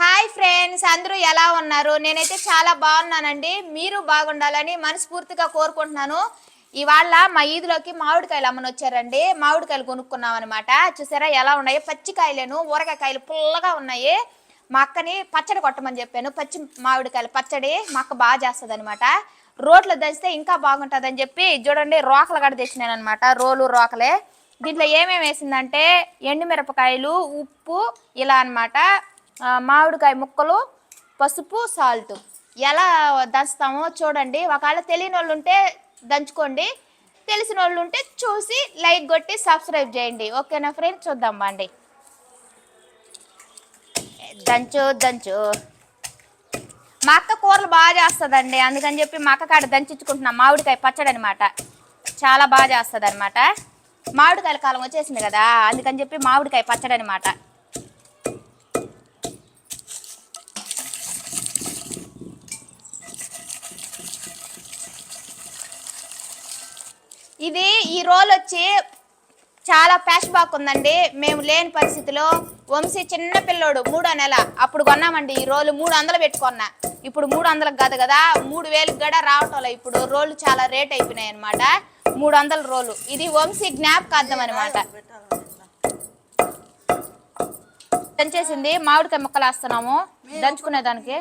Hi friends అందరూ ఎలా ఉన్నారు? నేనైతే చాలా బాగున్నానండి. మీరు బాగుండాలని మనస్ఫూర్తిగా కోరుకుంటున్నాను. ఇవాళ మా ఈదులోకి మామిడికాయలు అమ్మని వచ్చారండి. మామిడికాయలు కొనుక్కున్నాం అనమాట చూసారా ఎలా ఉన్నాయి? పచ్చికాయలేను ఊరగాయకాయలు పుల్లగా ఉన్నాయి. మా అక్కని పచ్చడి కొట్టమని చెప్పాను. పచ్చి మామిడికాయలు పచ్చడి మా అక్క బాగా చేస్తుంది అనమాట రోట్లో దంచితే ఇంకా బాగుంటుందని చెప్పి చూడండి రోకలు కూడా తెచ్చినాను అనమాట రోలు రోకలే. దీంట్లో ఏమేమి వేసిందంటే ఎండుమిరపకాయలు ఉప్పు ఇలా అన్నమాట. మామిడికాయ ముక్కలు పసుపు సాల్ట్. ఎలా దంచుతామో చూడండి. ఒకవేళ తెలియని వాళ్ళు ఉంటే దంచుకోండి. తెలిసిన వాళ్ళు ఉంటే చూసి లైక్ కొట్టి సబ్స్క్రైబ్ చేయండి. ఓకేనా ఫ్రెండ్స్? చూద్దాం బాండి దంచు దంచు. మా అక్క కూరలు బాగా చేస్తుందండి. అందుకని చెప్పి మా అక్క కాడ దంచుకుంటున్నాం. మామిడికాయ పచ్చడి అనమాట చాలా బాగా చేస్తుంది అనమాట మామిడికాయల కాలం వచ్చేసింది కదా. అందుకని చెప్పి మామిడికాయ పచ్చడి అనమాట ఇది ఈ రోల్ వచ్చి చాలా ఫ్యాష్ బాక్ ఉందండి. మేము లేని పరిస్థితిలో వంశీ చిన్న పిల్లోడు మూడో నెల. అప్పుడు కొన్నామండి. ఈ రోలు మూడు వందలు పెట్టుకున్నా. ఇప్పుడు మూడు వందలకు కాదు కదా మూడు వేలకు కూడా రావటం ఇప్పుడు రోలు చాలా రేట్ అయిపోయినాయి అనమాట మూడు వందల రోలు ఇది వంశీ జ్ఞాపకార్థం అనమాట దంచేసింది. మామిడికాయ ముక్కలు వేస్తున్నాము. దంచుకునే దానికి.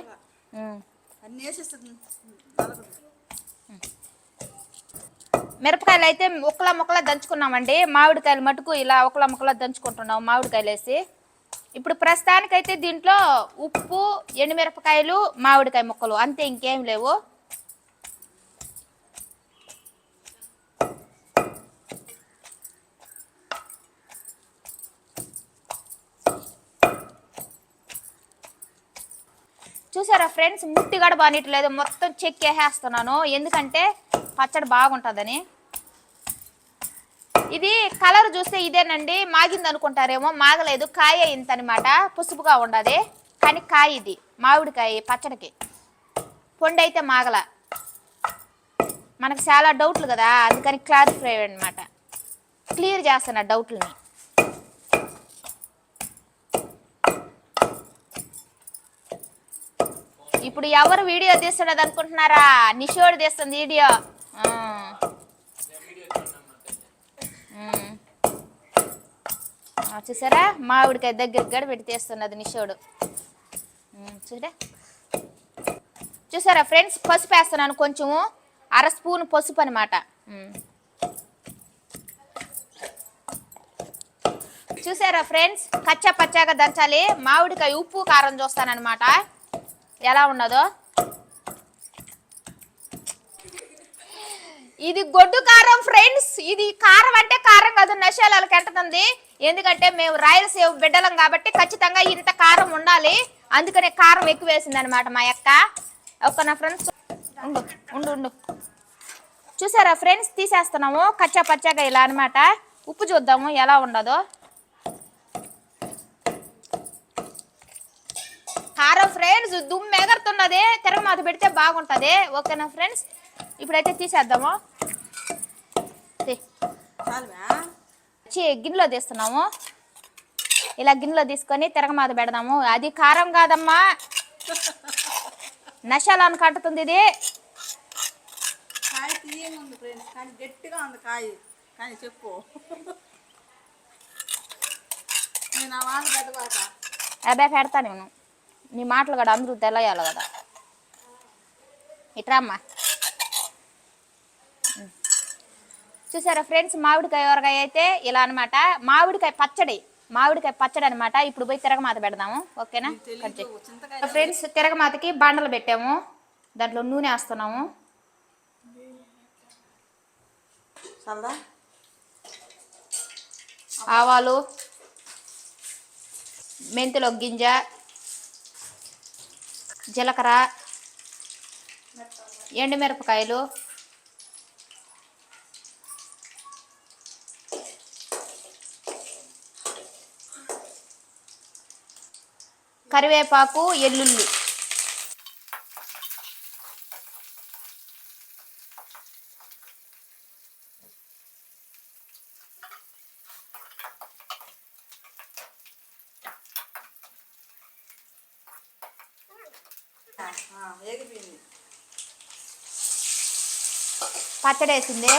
మిరపకాయలు అయితే ఒకలా మొక్కలా దంచుకున్నామండి. మామిడికాయలు మటుకు ఇలా ఒకలా మొక్కలా దంచుకుంటున్నాం మామిడికాయలు వేసి ఇప్పుడు ప్రస్తుతానికైతే దీంట్లో ఉప్పు ఎండుమిరపకాయలు మామిడికాయ ముక్కలు అంతే ఇంకేం లేవు. చూసారా ఫ్రెండ్స్? ముట్టి కూడా బానిట్లేదు మొత్తం చెక్ వేసేస్తున్నాను ఎందుకంటే పచ్చడి బాగుంటుందని. ఇది కలర్ చూస్తే ఇదేనండి మాగింది అనుకుంటారేమో మాగలేదు కాయ ఇంత అనమాట పుసుపుగా ఉండదు. కానీ కాయ ఇది మామిడికాయ పచ్చడికి. పొండి అయితే మాగల. మనకు చాలా డౌట్లు కదా అందుకని క్లారిఫై అనమాట క్లియర్ చేస్తాను డౌట్లని. ఇప్పుడు ఎవరు వీడియో తీస్తున్నది అనుకుంటున్నారా? నిషోడు తీస్తుంది వీడియో. చూసారా? మామిడికాయ దగ్గర కూడా పెట్టి నిషోడు. చూడే. చూసారా ఫ్రెండ్స్? పసుపు వేస్తున్నాను కొంచెము. అర స్పూన్ పసుపు అనమాట చూసారా ఫ్రెండ్స్? కచ్చా పచ్చాగా దంచాలి. మామిడికాయ ఉప్పు కారం చూస్తానన్నమాట. ఎలా ఉన్నదో. ఇది గొడ్డు కారం ఫ్రెండ్స్ ఇది కారం అంటే కారం కాదు నశాలకు ఎంటుతుంది ఎందుకంటే మేము రాయలసీమ బిడ్డలం కాబట్టి ఖచ్చితంగా ఇంత కారం ఉండాలి. అందుకనే కారం ఎక్కువ వేసింది అనమాట మా యొక్క ఒక నా ఫ్రెండ్స్ ఉండు ఉండు ఉండు. చూసారా ఫ్రెండ్స్ తీసేస్తున్నాము. కచ్చా పచ్చాగా ఇలా అన్నమాట. ఉప్పు చూద్దాము ఎలా ఉండదో. కారం ఫ్రెండ్స్ దుమ్ము ఎగరుతున్నది. తిరగమాత పెడితే బాగుంటుంది. ఓకేనా ఫ్రెండ్స్ ఇప్పుడైతే తీసేద్దాము. వచ్చి గిన్నెలో తీస్తున్నాము. ఇలా గిన్నెలో తీసుకొని తిరగమాత పెడదాము. అది కారం కాదమ్మా. నశాలను కట్టుతుంది ఇది. కాయ తీయగా ఉంది ఫ్రెండ్స్ కానీ గట్టిగా ఉంది కాయ. కానీ చెప్పు. నేను ఆ వాళ్ళు పెద్దవాక అబ్బాయి పెడతా నేను. నీ మాటలు కూడా అందరూ తెలియాలి కదా. ఇట్రామ్మా. చూసారా ఫ్రెండ్స్? మామిడికాయ ఊరగాయ అయితే ఇలా అన్నమాట. మామిడికాయ పచ్చడి. మామిడికాయ పచ్చడి అనమాట ఇప్పుడు పోయి తిరగమాత పెడదాము. ఓకేనా? ఫ్రెండ్స్ తిరగమాతకి బండలు పెట్టాము. దాంట్లో నూనె వేస్తున్నాము. ఆవాలు మెంతులు గింజ జీలకర్ర ఎండుమిరపకాయలు కరివేపాకు ఎల్లుల్లి. పచ్చడి వేసింది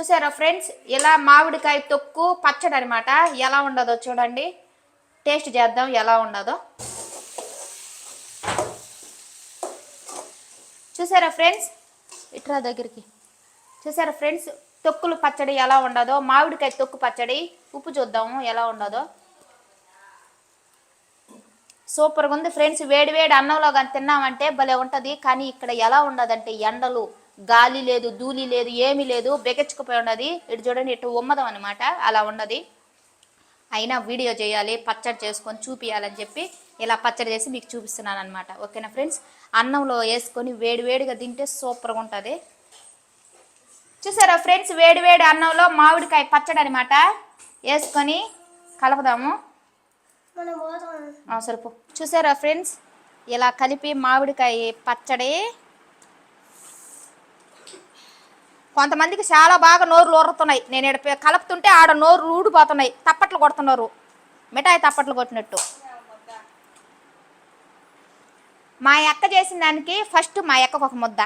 చూసారా ఫ్రెండ్స్? ఇలా మామిడికాయ తొక్కు పచ్చడి అనమాట ఎలా ఉండదో చూడండి. టేస్ట్ చేద్దాం ఎలా ఉండదో. చూసారా ఫ్రెండ్స్? ఇట్రా దగ్గరికి. చూసారా ఫ్రెండ్స్? తొక్కులు పచ్చడి ఎలా ఉండదో మామిడికాయ తొక్కు పచ్చడి ఉప్పు చూద్దాము ఎలా ఉండదో. సూపర్గా ఉంది ఫ్రెండ్స్. వేడి వేడి అన్నంలో కానీ తిన్నామంటే భలే ఉంటుంది. కానీ ఇక్కడ ఎలా ఉండదంటే ఎండలు. గాలి లేదు ధూళి లేదు ఏమీ లేదు బెగెచ్చుకుపోయి ఉన్నది. ఇటు చూడండి ఇటు ఉమ్మదం అనమాట అలా ఉన్నది. అయినా వీడియో చేయాలి పచ్చడి చేసుకొని చూపియాలని చెప్పి ఇలా పచ్చడి చేసి మీకు చూపిస్తున్నాను అనమాట ఓకేనా ఫ్రెండ్స్? అన్నంలో వేసుకొని వేడి వేడిగా తింటే సూపర్గా ఉంటుంది. చూసారా ఫ్రెండ్స్? వేడి వేడి అన్నంలో మామిడికాయ పచ్చడి అనమాట వేసుకొని కలపదాము. సరిపో. చూసారా ఫ్రెండ్స్? ఇలా కలిపి మామిడికాయ పచ్చడి కొంతమందికి చాలా బాగా నోరులు ఊరుతున్నాయి నేను పె- కలుపుతుంటే ఆడ నోరు ఊడిపోతున్నాయి. తప్పట్లు కొడుతున్నారు. మిఠాయి తప్పట్లు కొట్టినట్టు. మా అక్క చేసిన దానికి ఫస్ట్ మా అక్కకు ఒక ముద్ద.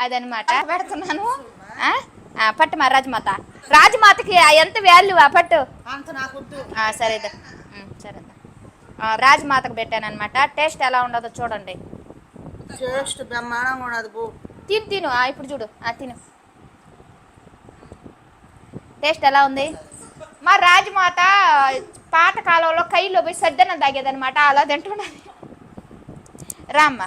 అదనమాట పెడుతున్నాను. పట్టు మా రాజమాత. రాజమాతకి ఎంత వాల్యూ ఆ పట్టు? అంత నాకొద్దు రాజమాతకు పెట్టాను అనమాట టేస్ట్ ఎలా ఉండదో చూడండి. టేస్ట్ బ్రహ్మాండంగా తిను తిను. ఆ, ఇప్పుడు చూడు. ఆ, తిను. టేస్ట్ ఎలా ఉంది? మా రాజమాత పాత కాలంలో కైలో పోయి సద్దన్నం తాగేదనమాట అలా తింటున్నది రామ్మ.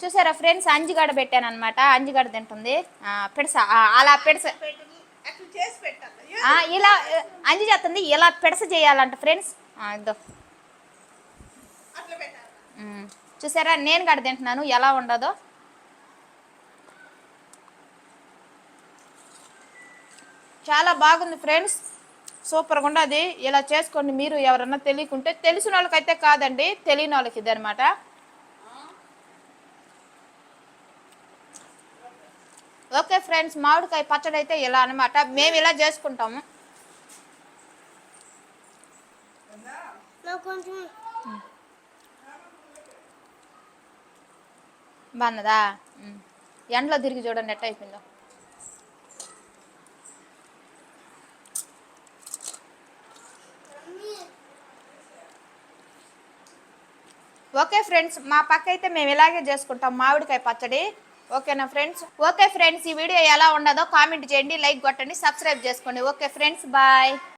చూసారా ఫ్రెండ్స్? అంజిగడ పెట్టాను అనమాట అంజిగడ తింటుంది. ఆ, పిడస ఆ, అలా పిడస. ఇలా అంజి చేస్తుంది. ఇలా పిడస చేయాలంట ఫ్రెండ్స్. ఇదో. చూసారా? నేను కూడా తింటున్నాను. ఎలా ఉండదో. చాలా బాగుంది ఫ్రెండ్స్. సూపర్గా ఉండదు ఇలా చేసుకోండి మీరు ఎవరన్నా తెలియకుంటే. తెలిసిన వాళ్ళకైతే కాదండి. తెలియని వాళ్ళకి ఇది అనమాట ఓకే ఫ్రెండ్స్. మామిడికాయ పచ్చడి అయితే ఇలా అనమాట మేము ఇలా చేసుకుంటాము. బాగున్నదా? ఎండలో తిరిగి చూడండి ఎట్ట అయిపోయిందో. ఓకే ఫ్రెండ్స్ మా పక్క అయితే మేము ఇలాగే చేసుకుంటాం మామిడికాయ పచ్చడి. ఓకేనా ఫ్రెండ్స్? ఓకే ఫ్రెండ్స్ ఈ వీడియో ఎలా ఉండదో కామెంట్ చేయండి లైక్ కొట్టండి సబ్స్క్రైబ్ చేసుకోండి. Okay friends bye.